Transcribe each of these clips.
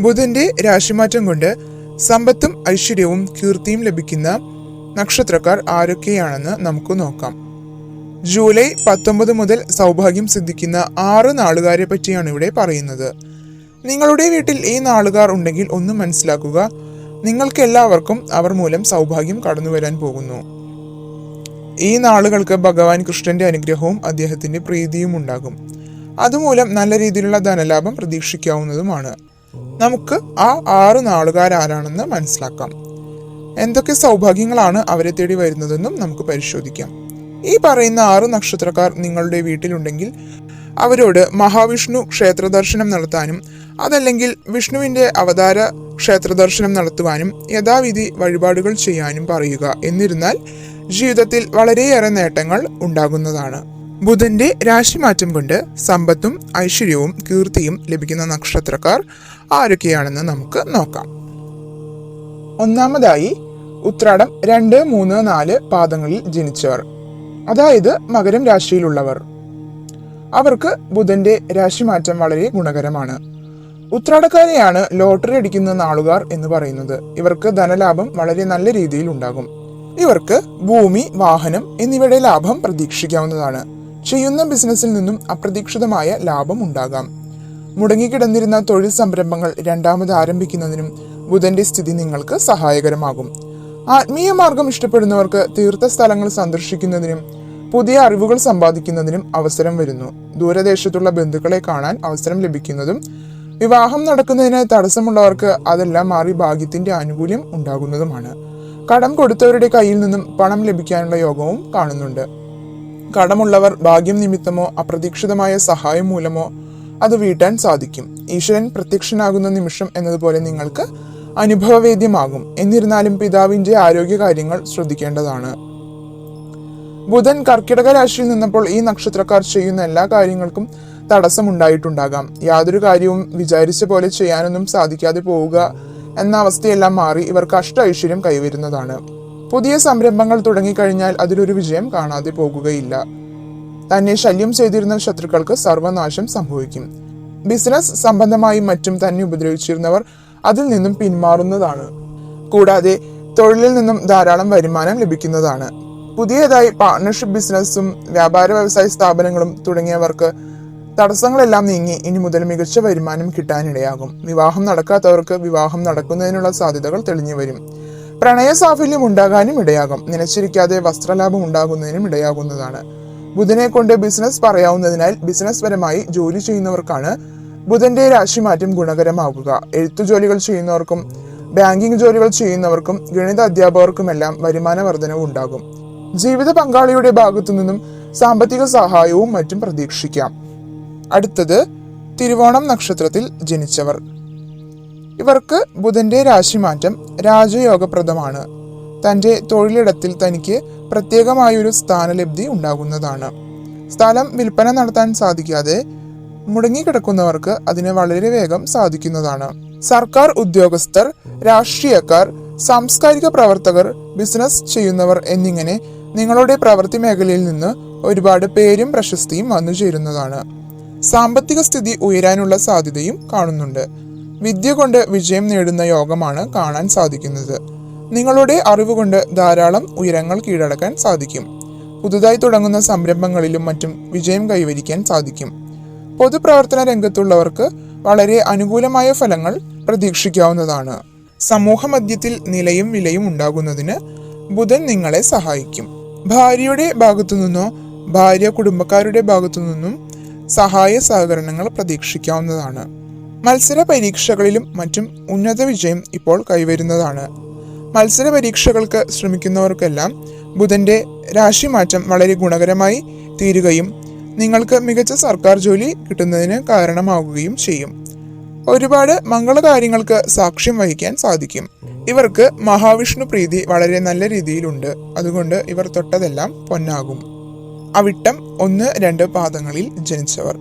ബുധന്റെ രാശിമാറ്റം കൊണ്ട് സമ്പത്തും ഐശ്വര്യവും കീർത്തിയും ലഭിക്കുന്ന നക്ഷത്രക്കാർ ആരൊക്കെയാണെന്ന് നമുക്ക് നോക്കാം. ജൂലൈ പത്തൊമ്പത് മുതൽ സൗഭാഗ്യം സിദ്ധിക്കുന്ന ആറ് നാളുകാരെ പറ്റിയാണ് ഇവിടെ പറയുന്നത്. നിങ്ങളുടെ വീട്ടിൽ ഈ നാളുകാർ ഉണ്ടെങ്കിൽ ഒന്ന് മനസ്സിലാക്കുക നിങ്ങൾക്ക് എല്ലാവർക്കും അവർ മൂലം സൗഭാഗ്യം കടന്നു വരാൻ പോകുന്നു. ഈ നാളുകൾക്ക് ഭഗവാൻ കൃഷ്ണന്റെ അനുഗ്രഹവും അദ്ദേഹത്തിന്റെ പ്രീതിയും ഉണ്ടാകും. അതുമൂലം നല്ല രീതിയിലുള്ള ധനലാഭം പ്രതീക്ഷിക്കാവുന്നതുമാണ്. നമുക്ക് ആ ആറ് നാളുകാർ ആരാണെന്ന് മനസ്സിലാക്കാം. എന്തൊക്കെ സൗഭാഗ്യങ്ങളാണ് അവരെ തേടി വരുന്നതെന്നും നമുക്ക് പരിശോധിക്കാം. ഈ പറയുന്ന ആറ് നക്ഷത്രക്കാർ നിങ്ങളുടെ വീട്ടിലുണ്ടെങ്കിൽ അവരോട് മഹാവിഷ്ണു ക്ഷേത്ര ദർശനം നടത്താനും അതല്ലെങ്കിൽ വിഷ്ണുവിന്റെ അവതാര ക്ഷേത്ര ദർശനം നടത്തുവാനും യഥാവിധി വഴിപാടുകൾ ചെയ്യാനും പറയുക. എന്നിരുന്നാൽ ജീവിതത്തിൽ വളരെയേറെ നേട്ടങ്ങൾ ഉണ്ടാകുന്നതാണ്. ബുധന്റെ രാശിമാറ്റം കൊണ്ട് സമ്പത്തും ഐശ്വര്യവും കീർത്തിയും ലഭിക്കുന്ന നക്ഷത്രക്കാർ ആരൊക്കെയാണെന്ന് നമുക്ക് നോക്കാം. ഒന്നാമതായി ഉത്രാടം രണ്ട് മൂന്ന് നാല് പാദങ്ങളിൽ ജനിച്ചവർ അതായത് മകരം രാശിയിലുള്ളവർ. അവർക്ക് ബുധന്റെ രാശിമാറ്റം വളരെ ഗുണകരമാണ്. ഉത്രാടക്കാരെയാണ് ലോട്ടറി അടിക്കുന്ന നാളുകാർ എന്ന് പറയുന്നത്. ഇവർക്ക് ധനലാഭം വളരെ നല്ല രീതിയിൽ ഉണ്ടാകും. ഇവർക്ക് ഭൂമി വാഹനം എന്നിവയുടെ ലാഭം പ്രതീക്ഷിക്കാവുന്നതാണ്. ചെയ്യുന്ന ബിസിനസ്സിൽ നിന്നും അപ്രതീക്ഷിതമായ ലാഭം ഉണ്ടാകാം. മുടങ്ങിക്കിടന്നിരുന്ന തൊഴിൽ സംരംഭങ്ങൾ രണ്ടാമത് ആരംഭിക്കുന്നതിനും ബുധന്റെ സ്ഥിതി നിങ്ങൾക്ക് സഹായകരമാകും. ആത്മീയ മാർഗം ഇഷ്ടപ്പെടുന്നവർക്ക് തീർത്ഥ സ്ഥലങ്ങൾ സന്ദർശിക്കുന്നതിനും പുതിയ അറിവുകൾ സമ്പാദിക്കുന്നതിനും അവസരം വരുന്നു. ദൂരദേശത്തുള്ള ബന്ധുക്കളെ കാണാൻ അവസരം ലഭിക്കുന്നതും വിവാഹം നടക്കുന്നതിന് തടസ്സമുള്ളവർക്ക് അതെല്ലാം മാറി ഭാഗ്യത്തിന്റെ ആനുകൂല്യം ഉണ്ടാകുന്നതുമാണ്. കടം കൊടുത്തവരുടെ കയ്യിൽ നിന്നും പണം ലഭിക്കാനുള്ള യോഗവും കാണുന്നുണ്ട്. കടമുള്ളവർ ഭാഗ്യം നിമിത്തമോ അപ്രതീക്ഷിതമായ സഹായം മൂലമോ അത് വീട്ടാൻ സാധിക്കും. ഈശ്വരൻ പ്രത്യക്ഷനാകുന്ന നിമിഷം എന്നതുപോലെ നിങ്ങൾക്ക് അനുഭവവേദ്യമാകും. എന്നിരുന്നാലും പിതാവിന്റെ ആരോഗ്യകാര്യങ്ങൾ ശ്രദ്ധിക്കേണ്ടതാണ്. ബുധൻ കർക്കിടക രാശിയിൽ നിന്നപ്പോൾ ഈ നക്ഷത്രക്കാർ ചെയ്യുന്ന എല്ലാ കാര്യങ്ങൾക്കും തടസ്സമുണ്ടായിട്ടുണ്ടാകാം. യാതൊരു കാര്യവും വിചാരിച്ച പോലെ ചെയ്യാനൊന്നും സാധിക്കാതെ പോവുക എന്ന അവസ്ഥയെല്ലാം മാറി ഇവർക്ക് അഷ്ട ഐശ്വര്യം കൈവരുന്നതാണ്. പുതിയ സംരംഭങ്ങൾ തുടങ്ങിക്കഴിഞ്ഞാൽ അതിലൊരു വിജയം കാണാതെ പോകുകയില്ല. തന്നെ ശല്യം ചെയ്തിരുന്ന ശത്രുക്കൾക്ക് സർവനാശം സംഭവിക്കും. ബിസിനസ് സംബന്ധമായും മറ്റും തന്നെ ഉപദ്രവിച്ചിരുന്നവർ അതിൽ നിന്നും പിന്മാറുന്നതാണ്. കൂടാതെ തൊഴിലിൽ നിന്നും ധാരാളം വരുമാനം ലഭിക്കുന്നതാണ്. പുതിയതായി പാർട്ണർഷിപ്പ് ബിസിനസ്സും വ്യാപാര വ്യവസായ സ്ഥാപനങ്ങളും തുടങ്ങിയവർക്ക് തടസ്സങ്ങളെല്ലാം നീങ്ങി ഇനി മുതൽ മികച്ച വരുമാനം കിട്ടാനിടയാകും. വിവാഹം നടക്കാത്തവർക്ക് വിവാഹം നടക്കുന്നതിനുള്ള സാധ്യതകൾ തെളിഞ്ഞു വരും. പ്രണയ സാഫല്യം ഉണ്ടാകാനും ഇടയാകും. നിലച്ചിരിക്കാതെ വസ്ത്രലാഭം ഉണ്ടാകുന്നതിനും ഇടയാകുന്നതാണ്. ബുധനെ കൊണ്ട് ബിസിനസ് പറയാവുന്നതിനാൽ ബിസിനസ് പരമായി ജോലി ചെയ്യുന്നവർക്കാണ് ബുധന്റെ രാശിമാറ്റം ഗുണകരമാകുക എഴുത്തു ജോലികൾ ചെയ്യുന്നവർക്കും ബാങ്കിംഗ് ജോലികൾ ചെയ്യുന്നവർക്കും ഗണിത അധ്യാപകർക്കുമെല്ലാം വരുമാന വർധനവ് ഉണ്ടാകും. ജീവിത പങ്കാളിയുടെ ഭാഗത്തു നിന്നും സാമ്പത്തിക സഹായവും മറ്റും പ്രതീക്ഷിക്കാം. അടുത്തത് തിരുവോണം നക്ഷത്രത്തിൽ ജനിച്ചവർ. ഇവർക്ക് ബുധന്റെ രാശിമാറ്റം രാജയോഗപ്രദമാണ്. തന്റെ തൊഴിലിടത്തിൽ തനിക്ക് പ്രത്യേകമായൊരു സ്ഥാനലബ്ധി ഉണ്ടാകുന്നതാണ്. സ്ഥലം വിൽപ്പന നടത്താൻ സാധിക്കാതെ മുടങ്ങിക്കിടക്കുന്നവർക്ക് അതിന് വളരെ വേഗം സാധിക്കുന്നതാണ്. സർക്കാർ ഉദ്യോഗസ്ഥർ രാഷ്ട്രീയക്കാർ സാംസ്കാരിക പ്രവർത്തകർ ബിസിനസ് ചെയ്യുന്നവർ എന്നിങ്ങനെ നിങ്ങളുടെ പ്രവൃത്തി മേഖലയിൽ നിന്ന് ഒരുപാട് പേരും പ്രശസ്തിയും വന്നു ചേരുന്നതാണ് സാമ്പത്തിക സ്ഥിതി ഉയരാനുള്ള സാധ്യതയും കാണുന്നുണ്ട്. വിദ്യ കൊണ്ട് വിജയം നേടുന്ന യോഗമാണ് കാണാൻ സാധിക്കുന്നത്. നിങ്ങളുടെ അറിവ് കൊണ്ട് ധാരാളം ഉയരങ്ങൾ കീഴടക്കാൻ സാധിക്കും. പുതുതായി തുടങ്ങുന്ന സംരംഭങ്ങളിലും മറ്റും വിജയം കൈവരിക്കാൻ സാധിക്കും. പൊതുപ്രവർത്തന രംഗത്തുള്ളവർക്ക് വളരെ അനുകൂലമായ ഫലങ്ങൾ പ്രതീക്ഷിക്കാവുന്നതാണ്. സമൂഹ മധ്യത്തിൽ നിലയും വിലയും ഉണ്ടാകുന്നതിന് ബുധൻ നിങ്ങളെ സഹായിക്കും. ഭാര്യയുടെ ഭാഗത്തു നിന്നോ ഭാര്യ കുടുംബക്കാരുടെ ഭാഗത്തു നിന്നും സഹായ സഹകരണങ്ങൾ പ്രതീക്ഷിക്കാവുന്നതാണ്. മത്സര പരീക്ഷകളിലും മറ്റും ഉന്നത വിജയം ഇപ്പോൾ കൈവരുന്നതാണ്. മത്സര പരീക്ഷകൾക്ക് ശ്രമിക്കുന്നവർക്കെല്ലാം ബുധന്റെ രാശിമാറ്റം വളരെ ഗുണകരമായി തീരുകയും നിങ്ങൾക്ക് മികച്ച സർക്കാർ ജോലി കിട്ടുന്നതിന് കാരണമാവുകയും ചെയ്യും. ഒരുപാട് മംഗളകാര്യങ്ങൾക്ക് സാക്ഷ്യം വഹിക്കാൻ സാധിക്കും. ഇവർക്ക് മഹാവിഷ്ണു പ്രീതി വളരെ നല്ല രീതിയിലുണ്ട്. അതുകൊണ്ട് ഇവർ തൊട്ടതെല്ലാം പൊന്നാകും. അവിട്ടം ഒന്ന് രണ്ട് പാദങ്ങളിൽ ജനിച്ചവർ.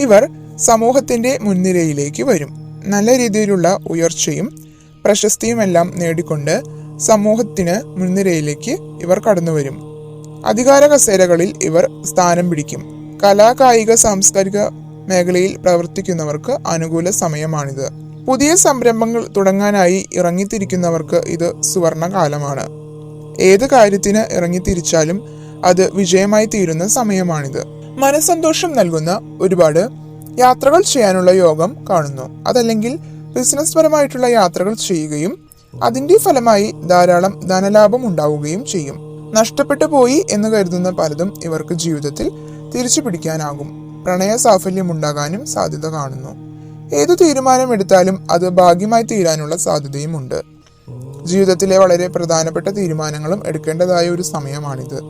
ഇവർ സമൂഹത്തിന്റെ മുൻനിരയിലേക്ക് വരും. നല്ല രീതിയിലുള്ള ഉയർച്ചയും പ്രശസ്തിയുമെല്ലാം നേടിക്കൊണ്ട് സമൂഹത്തിന് മുൻനിരയിലേക്ക് ഇവർ കടന്നു വരും അധികാര കസേരകളിൽ ഇവർ സ്ഥാനം പിടിക്കും. കലാ കായിക സാംസ്കാരിക മേഖലയിൽ പ്രവർത്തിക്കുന്നവർക്ക് അനുകൂല സമയമാണിത്. പുതിയ സംരംഭങ്ങൾ തുടങ്ങാനായി ഇറങ്ങിത്തിരിക്കുന്നവർക്ക് ഇത് സുവർണകാലമാണ്. ഏത് കാര്യത്തിന് ഇറങ്ങിത്തിരിച്ചാലും അത് വിജയമായി തീരുന്ന സമയമാണിത്. മനസന്തോഷം നൽകുന്ന ഒരുപാട് യാത്രകൾ ചെയ്യാനുള്ള യോഗം കാണുന്നു. അതല്ലെങ്കിൽ ബിസിനസ് പരമായിട്ടുള്ള യാത്രകൾ ചെയ്യുകയും അതിന്റെ ഫലമായി ധാരാളം ധനലാഭം ഉണ്ടാവുകയും ചെയ്യും. നഷ്ടപ്പെട്ടു പോയി എന്ന് കരുതുന്ന പലതും ഇവർക്ക് ജീവിതത്തിൽ തിരിച്ചു പിടിക്കാനാകും. പ്രണയ സാഫല്യം ഉണ്ടാകാനും സാധ്യത കാണുന്നു. ഏതു തീരുമാനമെടുത്താലും അത് ഭാഗ്യമായി തീരാനുള്ള സാധ്യതയുമുണ്ട് ജീവിതത്തിലെ വളരെ പ്രധാനപ്പെട്ട തീരുമാനങ്ങളും എടുക്കേണ്ടതായ ഒരു സമയമാണിത്.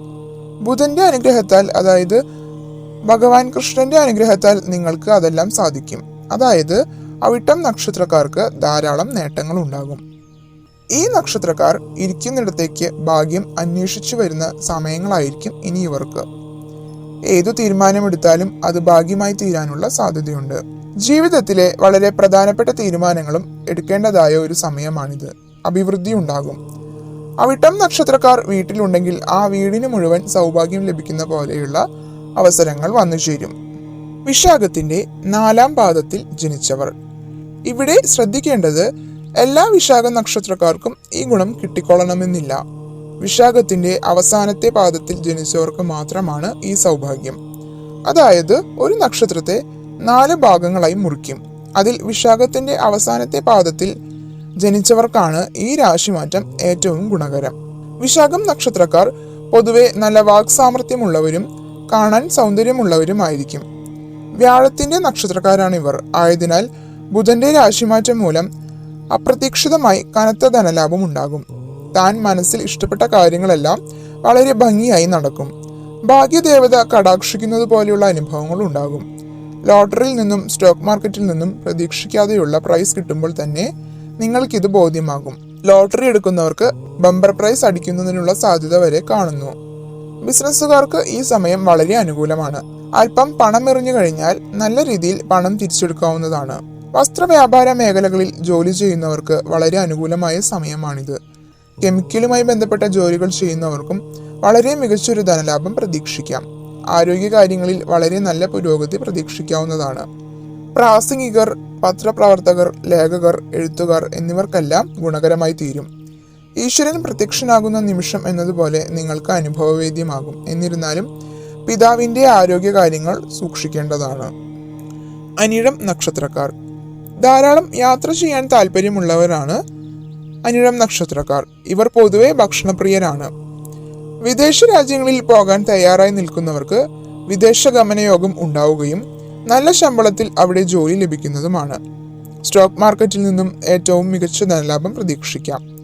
ബുധന്റെ അനുഗ്രഹത്താൽ അതായത് ഭഗവാൻ കൃഷ്ണന്റെ അനുഗ്രഹത്താൽ നിങ്ങൾക്ക് അതെല്ലാം സാധിക്കും. അതായത് അവിട്ടം നക്ഷത്രക്കാർക്ക് ധാരാളം നേട്ടങ്ങൾ ഉണ്ടാകും ഈ നക്ഷത്രക്കാർ ഇരിക്കുന്നിടത്തേക്ക് ഭാഗ്യം അന്വേഷിച്ചു വരുന്ന സമയങ്ങളായിരിക്കും ഇനി ഇവർക്ക്. ഏതു തീരുമാനമെടുത്താലും അത് ഭാഗ്യമായി തീരാനുള്ള സാധ്യതയുണ്ട്. ജീവിതത്തിലെ വളരെ പ്രധാനപ്പെട്ട തീരുമാനങ്ങളും എടുക്കേണ്ടതായ ഒരു സമയമാണിത്. അഭിവൃദ്ധി ഉണ്ടാകും. അവിട്ടം നക്ഷത്രക്കാർ വീട്ടിലുണ്ടെങ്കിൽ ആ വീടിന് മുഴുവൻ സൗഭാഗ്യം ലഭിക്കുന്ന പോലെയുള്ള അവസരങ്ങൾ വന്നു ചേരും. വിശാഖത്തിന്റെ നാലാം പാദത്തിൽ ജനിച്ചവർ. ഇവിടെ ശ്രദ്ധിക്കേണ്ടത് എല്ലാ വിശാഖ നക്ഷത്രക്കാർക്കും ഈ ഗുണം കിട്ടിക്കൊള്ളണമെന്നില്ല. വിശാഖത്തിന്റെ അവസാനത്തെ പാദത്തിൽ ജനിച്ചവർക്ക് മാത്രമാണ് ഈ സൗഭാഗ്യം. അതായത് ഒരു നക്ഷത്രത്തെ നാല് ഭാഗങ്ങളായി മുറിക്കും. അതിൽ വിശാഖത്തിന്റെ അവസാനത്തെ പാദത്തിൽ ജനിച്ചവർക്കാണ് ഈ രാശിമാറ്റം ഏറ്റവും ഗുണകരം. വിശാഖം നക്ഷത്രക്കാർ പൊതുവെ നല്ല വാക് സാമർഥ്യമുള്ളവരും കാണാൻ സൗന്ദര്യമുള്ളവരുമായിരിക്കും. വ്യാഴത്തിന്റെ നക്ഷത്രക്കാരാണ് ഇവർ ആയതിനാൽ ബുധന്റെ രാശിമാറ്റം മൂലം അപ്രതീക്ഷിതമായി കനത്ത ധനലാഭം ഉണ്ടാകും. താൻ മനസ്സിൽ ഇഷ്ടപ്പെട്ട കാര്യങ്ങളെല്ലാം വളരെ ഭംഗിയായി നടക്കും. ഭാഗ്യദേവത കടാക്ഷിക്കുന്നത് പോലെയുള്ള അനുഭവങ്ങൾ ഉണ്ടാകും. ലോട്ടറിയിൽ നിന്നും സ്റ്റോക്ക് മാർക്കറ്റിൽ നിന്നും പ്രതീക്ഷിക്കാതെയുള്ള പ്രൈസ് കിട്ടുമ്പോൾ തന്നെ നിങ്ങൾക്കിത് ബോധ്യമാകും. ലോട്ടറി എടുക്കുന്നവർക്ക് ബമ്പർ പ്രൈസ് അടിക്കുന്നതിനുള്ള സാധ്യത വരെ കാണുന്നു. ബിസിനസ്സുകാർക്ക് ഈ സമയം വളരെ അനുകൂലമാണ്. അല്പം പണം എറിഞ്ഞു കഴിഞ്ഞാൽ നല്ല രീതിയിൽ പണം തിരിച്ചെടുക്കാവുന്നതാണ്. വസ്ത്രവ്യാപാര മേഖലകളിൽ ജോലി ചെയ്യുന്നവർക്ക് വളരെ അനുകൂലമായ സമയമാണിത്. കെമിക്കലുമായി ബന്ധപ്പെട്ട ജോലികൾ ചെയ്യുന്നവർക്കും വളരെ മികച്ചൊരു ധനലാഭം പ്രതീക്ഷിക്കാം. ആരോഗ്യകാര്യങ്ങളിൽ വളരെ നല്ല പുരോഗതി പ്രതീക്ഷിക്കാവുന്നതാണ്. പ്രാസംഗികർ പത്രപ്രവർത്തകർ ലേഖകർ എഴുത്തുകാർ എന്നിവർക്കെല്ലാം ഗുണകരമായി തീരും. ഈശ്വരൻ പ്രത്യക്ഷനാകുന്ന നിമിഷം എന്നതുപോലെ നിങ്ങൾക്ക് അനുഭവവേദ്യമാകും. എന്നിരുന്നാലും പിതാവിന്റെ ആരോഗ്യകാര്യങ്ങൾ സൂക്ഷിക്കേണ്ടതാണ്. അനിഴം നക്ഷത്രക്കാർ. ധാരാളം യാത്ര ചെയ്യാൻ താല്പര്യമുള്ളവരാണ് അനിഴം നക്ഷത്രക്കാർ. ഇവർ പൊതുവെ ഭക്ഷണപ്രിയരാണ്. വിദേശ രാജ്യങ്ങളിൽ പോകാൻ തയ്യാറായി നിൽക്കുന്നവർക്ക് വിദേശ ഗമനയോഗം ഉണ്ടാവുകയും നല്ല ശമ്പളത്തിൽ അവിടെ ജോലി ലഭിക്കുന്നതുമാണ്. സ്റ്റോക്ക് മാർക്കറ്റിൽ നിന്നും ഏറ്റവും മികച്ച ധനലാഭം പ്രതീക്ഷിക്കാം.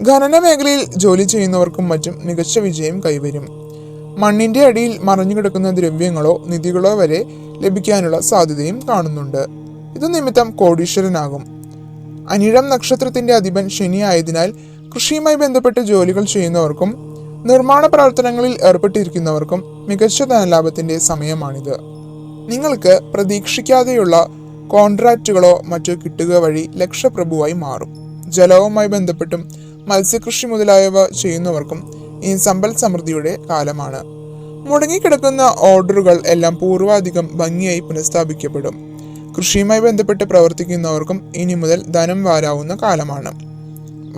ഖനന മേഖലയിൽ ജോലി ചെയ്യുന്നവർക്കും മറ്റും മികച്ച വിജയം കൈവരും. മണ്ണിന്റെ അടിയിൽ മറഞ്ഞു കിടക്കുന്ന ദ്രവ്യങ്ങളോ നിധികളോ വരെ ലഭിക്കാനുള്ള സാധ്യതയും കാണുന്നുണ്ട്. ഇത് നിമിത്തം കോടീശ്വരനാകും. അനിഴം നക്ഷത്രത്തിന്റെ അധിപൻ ശനി ആയതിനാൽ കൃഷിയുമായി ബന്ധപ്പെട്ട് ജോലികൾ ചെയ്യുന്നവർക്കും നിർമ്മാണ പ്രവർത്തനങ്ങളിൽ ഏർപ്പെട്ടിരിക്കുന്നവർക്കും മികച്ച ധനലാഭത്തിന്റെ സമയമാണിത്. നിങ്ങൾക്ക് പ്രതീക്ഷിക്കാതെയുള്ള കോൺട്രാക്റ്റുകളോ മറ്റോ കിട്ടുക വഴി ലക്ഷപ്രഭുവായി മാറും. ജലവുമായി ബന്ധപ്പെട്ടും മത്സ്യകൃഷി മുതലായവ ചെയ്യുന്നവർക്കും ഈ സമ്പൽ സമൃദ്ധിയുടെ കാലമാണ്. മുടങ്ങിക്കിടക്കുന്ന ഓർഡറുകൾ എല്ലാം പൂർവാധികം ഭംഗിയായി പുനഃസ്ഥാപിക്കപ്പെടും. കൃഷിയുമായി ബന്ധപ്പെട്ട് പ്രവർത്തിക്കുന്നവർക്കും ഇനി മുതൽ ധനം വാരാവുന്ന കാലമാണ്.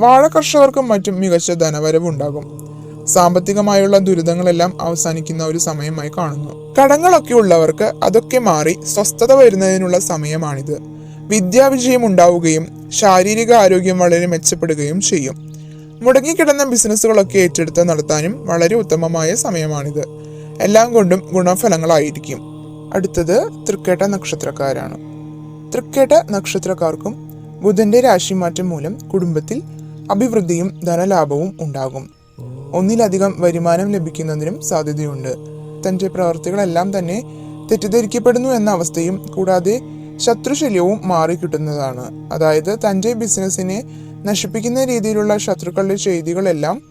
വാഴ കർഷകർക്കും മറ്റും മികച്ച ധനവരവുണ്ടാകും. സാമ്പത്തികമായുള്ള ദുരിതങ്ങളെല്ലാം അവസാനിക്കുന്ന ഒരു സമയമായി കാണുന്നു. കടങ്ങളൊക്കെ ഉള്ളവർക്ക് അതൊക്കെ മാറി സ്വസ്ഥത വരുന്നതിനുള്ള സമയമാണിത്. വിദ്യാവിജയം ഉണ്ടാവുകയും ശാരീരിക ആരോഗ്യം വളരെ മെച്ചപ്പെടുകയും ചെയ്യും. മുടങ്ങിക്കിടന്ന ബിസിനസ്സുകളൊക്കെ ഏറ്റെടുത്ത് നടത്താനും വളരെ ഉത്തമമായ സമയമാണിത്. എല്ലാം കൊണ്ടും ഗുണഫലങ്ങളായിരിക്കും. അടുത്തത് തൃക്കേട്ട നക്ഷത്രക്കാരാണ്. തൃക്കേട്ട നക്ഷത്രക്കാർക്കും ബുധന്റെ രാശിമാറ്റം മൂലം കുടുംബത്തിൽ അഭിവൃദ്ധിയും ധനലാഭവും ഉണ്ടാകും. ഒന്നിലധികം വരുമാനം ലഭിക്കുന്നതിനും സാധ്യതയുണ്ട്. തന്റെ പ്രവർത്തികളെല്ലാം തന്നെ തെറ്റിദ്ധരിക്കപ്പെടുന്നു എന്ന അവസ്ഥയും കൂടാതെ ശത്രുശല്യവും മാറിക്കിട്ടുന്നതാണ്. അതായത് തന്റെ ബിസിനസ്സിനെ നശിപ്പിക്കുന്ന രീതിയിലുള്ള ശത്രുക്കളുടെ ചെയ്തികളെല്ലാം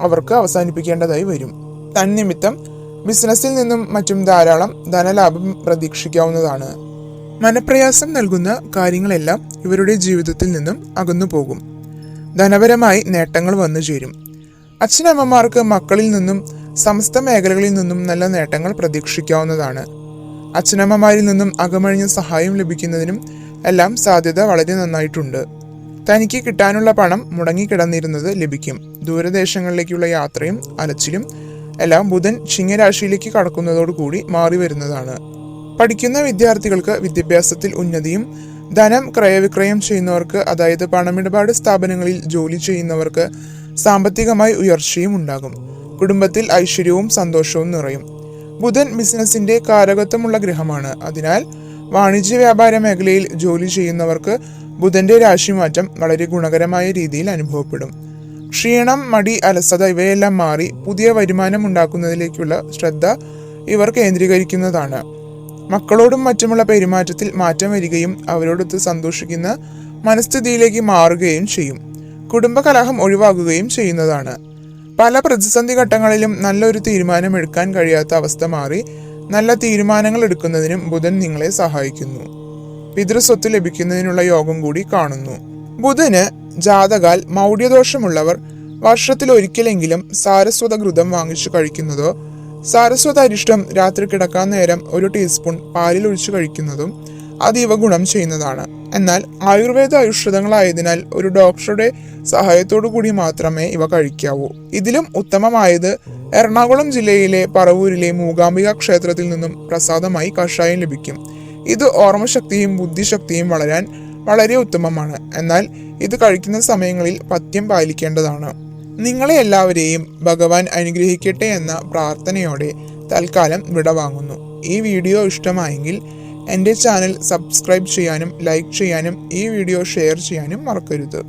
അവർക്ക് അവസാനിപ്പിക്കേണ്ടതായി വരും. തന്നിമിത്തം ബിസിനസ്സിൽ നിന്നും മറ്റും ധാരാളം ധനലാഭം പ്രതീക്ഷിക്കാവുന്നതാണ്. മനപ്രയാസം നൽകുന്ന കാര്യങ്ങളെല്ലാം ഇവരുടെ ജീവിതത്തിൽ നിന്നും അകന്നു പോകും. ധനപരമായി നേട്ടങ്ങൾ വന്നു ചേരും. അച്ഛനമ്മമാർക്ക് മക്കളിൽ നിന്നും സമസ്ത മേഖലകളിൽ നിന്നും നല്ല നേട്ടങ്ങൾ പ്രതീക്ഷിക്കാവുന്നതാണ്. അച്ഛനമ്മമാരിൽ നിന്നും അകമഴിഞ്ഞ സഹായം ലഭിക്കുന്നതിനും എല്ലാം സാധ്യത വളരെ നന്നായിട്ടുണ്ട്. തനിക്ക് കിട്ടാനുള്ള പണം മുടങ്ങിക്കിടന്നിരുന്നത് ലഭിക്കും. ദൂരദേശങ്ങളിലേക്കുള്ള യാത്രയും അലച്ചിലും എല്ലാം ബുധൻ ചിങ്ങരാശിയിലേക്ക് കടക്കുന്നതോടുകൂടി മാറി വരുന്നതാണ് പഠിക്കുന്ന വിദ്യാർത്ഥികൾക്ക് വിദ്യാഭ്യാസത്തിൽ ഉന്നതിയും ധനം ക്രയവിക്രയം ചെയ്യുന്നവർക്ക് അതായത് പണമിടപാട് സ്ഥാപനങ്ങളിൽ ജോലി ചെയ്യുന്നവർക്ക് സാമ്പത്തികമായി ഉയർച്ചയും ഉണ്ടാകും. കുടുംബത്തിൽ ഐശ്വര്യവും സന്തോഷവും നിറയും. ബുധൻ ബിസിനസിന്റെ കാരകത്വമുള്ള ഗ്രഹമാണ്. അതിനാൽ വാണിജ്യ വ്യാപാര മേഖലയിൽ ജോലി ചെയ്യുന്നവർക്ക് ബുധന്റെ രാശിമാറ്റം വളരെ ഗുണകരമായ രീതിയിൽ അനുഭവപ്പെടും. ക്ഷീണം മടി അലസത ഇവയെല്ലാം മാറി പുതിയ വരുമാനം ഉണ്ടാക്കുന്നതിലേക്കുള്ള ശ്രദ്ധ ഇവർ കേന്ദ്രീകരിക്കുന്നതാണ്. മക്കളോടും മറ്റുമുള്ള പെരുമാറ്റത്തിൽ മാറ്റം വരികയും അവരോടൊത്ത് സന്തോഷിക്കുന്ന മനസ്ഥിതിയിലേക്ക് മാറുകയും ചെയ്യും. കുടുംബകലഹം ഒഴിവാക്കുകയും ചെയ്യുന്നതാണ്. പല പ്രതിസന്ധി ഘട്ടങ്ങളിലും നല്ലൊരു തീരുമാനം എടുക്കാൻ കഴിയാത്ത അവസ്ഥ മാറി നല്ല തീരുമാനങ്ങൾ എടുക്കുന്നതിനും ബുധൻ നിങ്ങളെ സഹായിക്കുന്നു. പിതൃസ്വത്ത് ലഭിക്കുന്നതിനുള്ള യോഗം കൂടി കാണുന്നു. ബുധന് ജാതകാൽ മൗഢ്യദോഷമുള്ളവർ വർഷത്തിൽ ഒരിക്കലെങ്കിലും സാരസ്വത ഘൃതം വാങ്ങിച്ചു കഴിക്കുന്നതോ സാരസ്വത അരിഷ്ടം രാത്രി കിടക്കാൻ നേരം ഒരു ടീസ്പൂൺ പാലിൽ ഒഴിച്ചു കഴിക്കുന്നതും അതീവ ഗുണം ചെയ്യുന്നതാണ്. എന്നാൽ ആയുർവേദ ഔഷധങ്ങളായതിനാൽ ഒരു ഡോക്ടറുടെ സഹായത്തോടു കൂടി മാത്രമേ ഇവ കഴിക്കാവൂ. ഇതിലും ഉത്തമമായത് എറണാകുളം ജില്ലയിലെ പറവൂരിലെ മൂകാംബിക ക്ഷേത്രത്തിൽ നിന്നും പ്രസാദമായി കഷായം ലഭിക്കും. ഇത് ഓർമ്മശക്തിയും ബുദ്ധിശക്തിയും വളരാൻ വളരെ ഉത്തമമാണ്. എന്നാൽ ഇത് കഴിക്കുന്ന സമയങ്ങളിൽ പഥ്യം പാലിക്കേണ്ടതാണ്. നിങ്ങളെ എല്ലാവരെയും ഭഗവാൻ അനുഗ്രഹിക്കട്ടെ എന്ന പ്രാർത്ഥനയോടെ തൽക്കാലം വിടവാങ്ങുന്നു. ഈ വീഡിയോ ഇഷ്ടമായെങ്കിൽ എന്റെ ചാനൽ സബ്സ്ക്രൈബ് ചെയ്യാനും ലൈക്ക് ചെയ്യാനും ഈ വീഡിയോ ഷെയർ ചെയ്യാനും മറക്കരുത്.